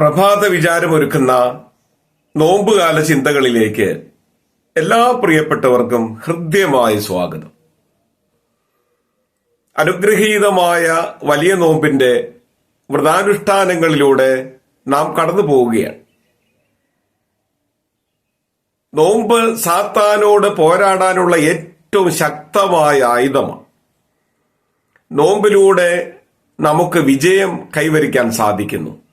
പ്രഭാത വിചാരമൊരുക്കുന്ന നോമ്പുകാല ചിന്തകളിലേക്ക് എല്ലാ പ്രിയപ്പെട്ടവർക്കും ഹൃദ്യമായ സ്വാഗതം. അനുഗ്രഹീതമായ വലിയ നോമ്പിന്റെ വ്രതാനുഷ്ഠാനങ്ങളിലൂടെ നാം കടന്നു പോവുകയാണ്. നോമ്പ് സാത്താനോട് പോരാടാനുള്ള ഏറ്റവും ശക്തമായ ആയുധമാണ്. നോമ്പിലൂടെ നമുക്ക് വിജയം കൈവരിക്കാൻ സാധിക്കുന്നു.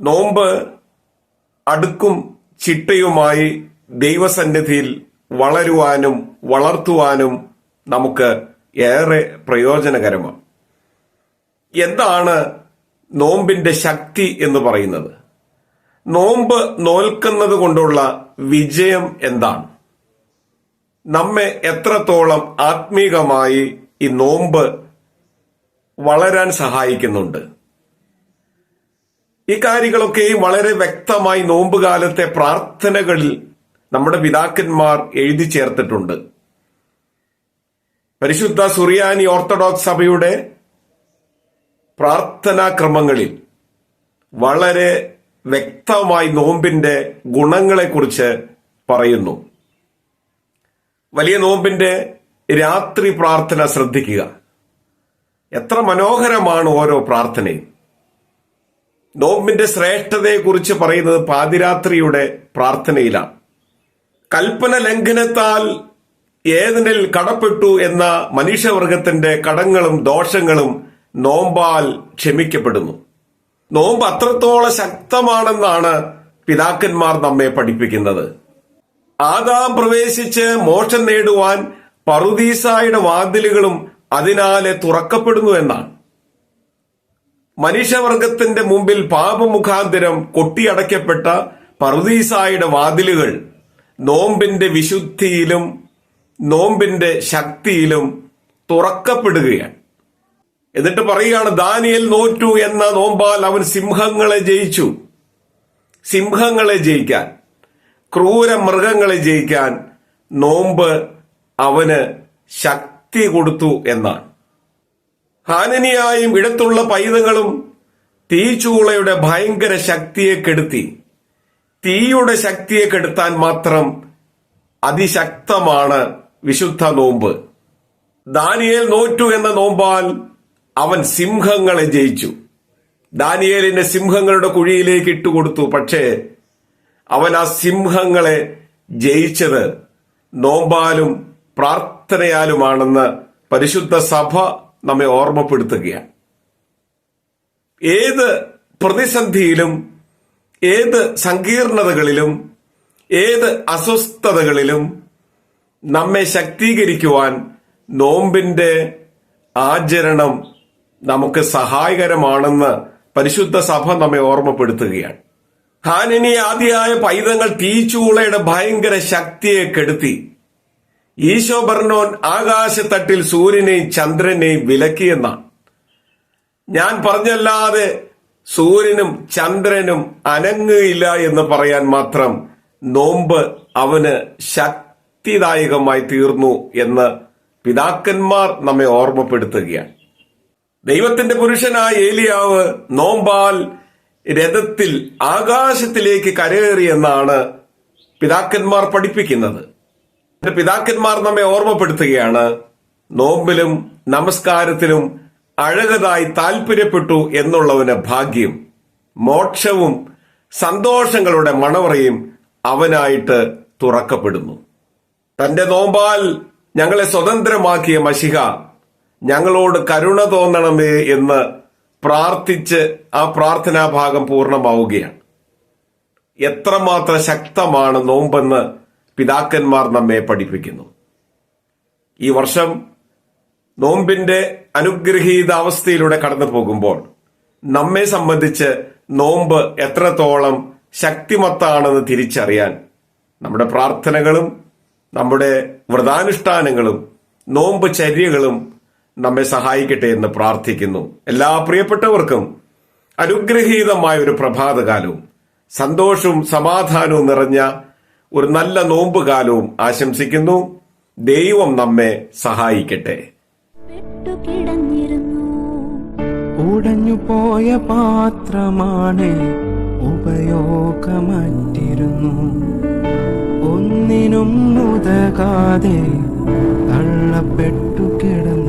നോമ്പ് അടുക്കും ചിട്ടയുമായി ദൈവസന്നിധിയിൽ വളരുവാനും വളർത്തുവാനും നമുക്ക് ഏറെ പ്രയോജനകരമാണ്. എന്താണ് നോമ്പിന്റെ ശക്തി എന്ന് പറയുന്നത്? നോമ്പ് നോൽക്കുന്നത് കൊണ്ടുള്ള വിജയം എന്താണ്? നമ്മെ എത്രത്തോളം ആത്മീകമായി ഈ നോമ്പ് വളരാൻ സഹായിക്കുന്നുണ്ട്? ഈ കാര്യങ്ങളൊക്കെയും വളരെ വ്യക്തമായി നോമ്പുകാലത്തെ പ്രാർത്ഥനകളിൽ നമ്മുടെ പിതാക്കന്മാർ എഴുതി ചേർത്തിട്ടുണ്ട്. പരിശുദ്ധ സുറിയാനി ഓർത്തഡോക്സ് സഭയുടെ പ്രാർത്ഥനാ ക്രമങ്ങളിൽ വളരെ വ്യക്തമായി നോമ്പിന്റെ ഗുണങ്ങളെക്കുറിച്ച് പറയുന്നു. വലിയ നോമ്പിന്റെ രാത്രി പ്രാർത്ഥന ശ്രദ്ധിക്കുക. എത്ര മനോഹരമാണ് ഓരോ പ്രാർത്ഥനയും. നോമ്പിന്റെ ശ്രേഷ്ഠതയെക്കുറിച്ച് പറയുന്നത് പാതിരാത്രിയുടെ പ്രാർത്ഥനയിലാണ്. കൽപ്പന ലംഘനത്താൽ ഏതിനിൽ കടപ്പെട്ടു എന്ന മനുഷ്യവർഗത്തിന്റെ കടങ്ങളും ദോഷങ്ങളും നോമ്പാൽ ക്ഷമിക്കപ്പെടുന്നു. നോമ്പ് അത്രത്തോളം ശക്തമാണെന്നാണ് പിതാക്കന്മാർ നമ്മെ പഠിപ്പിക്കുന്നത്. ആദാം പ്രവേശിച്ച് മോക്ഷം നേടുവാൻ പറുദീസായുടെ വാതിലുകളും അതിനാലെ തുറക്കപ്പെടുന്നു എന്നാണ്. മനുഷ്യവർഗത്തിന്റെ മുമ്പിൽ പാപമുഖാന്തരം കൊട്ടിയടയ്ക്കപ്പെട്ട പറുദീസായുടെ വാതിലുകൾ നോമ്പിന്റെ വിശുദ്ധിയിലും നോമ്പിന്റെ ശക്തിയിലും തുറക്കപ്പെടുകയാണ്. എന്നിട്ട് പറയുകയാണ് ദാനിയൽ നോറ്റു എന്ന നോമ്പാൽ അവൻ സിംഹങ്ങളെ ജയിച്ചു. സിംഹങ്ങളെ ജയിക്കാൻ ക്രൂര മൃഗങ്ങളെ ജയിക്കാൻ നോമ്പ് അവന് ശക്തി കൊടുത്തു എന്നാണ്. ഹാനനിയായും ഇടത്തുള്ള പൈതങ്ങളും തീച്ചൂളയുടെ ഭയങ്കര ശക്തിയെ കെടുത്തി. തീയുടെ ശക്തിയെ കെടുത്താൻ മാത്രം അതിശക്തമാണ് വിശുദ്ധ നോമ്പ്. ദാനിയേൽ നോറ്റു എന്ന നോമ്പാൽ അവൻ സിംഹങ്ങളെ ജയിച്ചു. ദാനിയേലിന്റെ സിംഹങ്ങളുടെ കുഴിയിലേക്ക് ഇട്ടുകൊടുത്തു. പക്ഷേ അവൻ ആ സിംഹങ്ങളെ ജയിച്ചത് നോമ്പാലും പ്രാർത്ഥനയാലുമാണെന്ന് പരിശുദ്ധ സഭ നമ്മെ ഓർമ്മപ്പെടുത്തുകയാണ്. ഏത് പ്രതിസന്ധിയിലും ഏത് സങ്കീർണതകളിലും ഏത് അസ്വസ്ഥതകളിലും നമ്മെ ശക്തീകരിക്കുവാൻ നോമ്പിന്റെ ആചരണം നമുക്ക് സഹായകരമാണെന്ന് പരിശുദ്ധ സഭ നമ്മെ ഓർമ്മപ്പെടുത്തുകയാണ്. ഹാനിനി ആദ്യമായ പൈതങ്ങൾ തീച്ചൂളയുടെ ഭയങ്കര ശക്തിയെ കെടുത്തി. ഈശോ ബർണോൻ ആകാശത്തട്ടിൽ സൂര്യനെയും ചന്ദ്രനെയും വിലക്കിയെന്നാണ്. ഞാൻ പറഞ്ഞല്ലാതെ സൂര്യനും ചന്ദ്രനും അനങ്ങുകയില്ല എന്ന് പറയാൻ മാത്രം നോമ്പ് അവന് ശക്തിദായകമായി തീർന്നു എന്ന് പിതാക്കന്മാർ നമ്മെ ഓർമ്മപ്പെടുത്തുകയാണ്. ദൈവത്തിന്റെ പുരുഷനായ ഏലിയാവ് നോമ്പാൽ രഥത്തിൽ ആകാശത്തിലേക്ക് കരയേറിയെന്നാണ് പിതാക്കന്മാർ പഠിപ്പിക്കുന്നത്. പിതാക്കന്മാർ നമ്മെ ഓർമ്മപ്പെടുത്തുകയാണ്. നോമ്പിലും നമസ്കാരത്തിലും അഴകതായി താല്പര്യപ്പെട്ടു എന്നുള്ളവന് ഭാഗ്യം. മോക്ഷവും സന്തോഷങ്ങളുടെ മണവറയും അവനായിട്ട് തുറക്കപ്പെടുന്നു. തന്റെ നോമ്പാൽ ഞങ്ങളെ സ്വതന്ത്രമാക്കിയ മഷിക ഞങ്ങളോട് കരുണ തോന്നണമേ എന്ന് പ്രാർത്ഥിച്ച് ആ പ്രാർത്ഥനാഭാഗം പൂർണമാവുകയാണ്. എത്രമാത്രം ശക്തമാണ് നോമ്പെന്ന് പിതാക്കന്മാർ നമ്മെ പഠിപ്പിക്കുന്നു. ഈ വർഷം നോമ്പിന്റെ അനുഗ്രഹീത അവസ്ഥയിലൂടെ കടന്നു പോകുമ്പോൾ നമ്മെ സംബന്ധിച്ച് നോമ്പ് എത്രത്തോളം ശക്തിമത്താണെന്ന് തിരിച്ചറിയാൻ നമ്മുടെ പ്രാർത്ഥനകളും നമ്മുടെ വ്രതാനുഷ്ഠാനങ്ങളും നോമ്പ് ചര്യകളും നമ്മെ സഹായിക്കട്ടെ എന്ന് പ്രാർത്ഥിക്കുന്നു. എല്ലാ പ്രിയപ്പെട്ടവർക്കും അനുഗ്രഹീതമായ ഒരു പ്രഭാതകാലവും സന്തോഷവും സമാധാനവും നിറഞ്ഞ ഒരു നല്ല നോമ്പുകാലവും ആശംസിക്കുന്നു. ദൈവം നമ്മെ സഹായിക്കട്ടെ. ഉടഞ്ഞു പോയ പാത്രമാണ് ഉപയോഗമറ്റിരുന്നു. ഒന്നിനും ഉതകാതെ തള്ളപ്പെട്ടു കിടന്നു